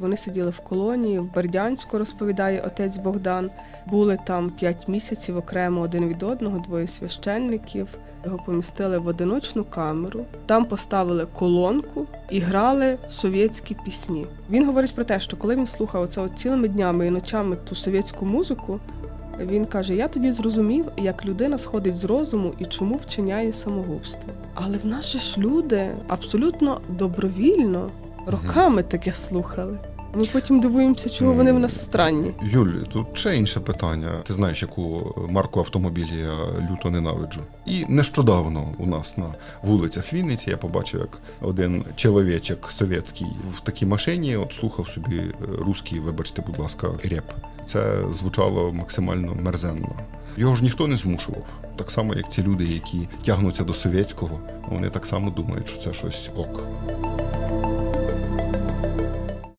Вони сиділи в колонії в Бердянську, розповідає отець Богдан. Були там п'ять місяців окремо один від одного, двоє священників. Його помістили в одиночну камеру. Там поставили колонку і грали совєтські пісні. Він говорить про те, що коли він слухав оце от цілими днями і ночами ту совєтську музику, він каже: Я тоді зрозумів, як людина сходить з розуму і чому вчиняє самогубство. Але в нас же ж люди абсолютно добровільно роками таке слухали. Ми потім дивуємося, чого вони в нас странні. Юль, тут ще інше питання. Ти знаєш, яку марку автомобілі я люто ненавиджу. І нещодавно у нас на вулицях Вінниці я побачив, як один чоловічок совєтський в такій машині от слухав собі е, русський, вибачте, будь ласка, реп. Це звучало максимально мерзенно. Його ж ніхто не змушував. Так само, як ці люди, які тягнуться до совєтського, вони так само думають, що це щось ок.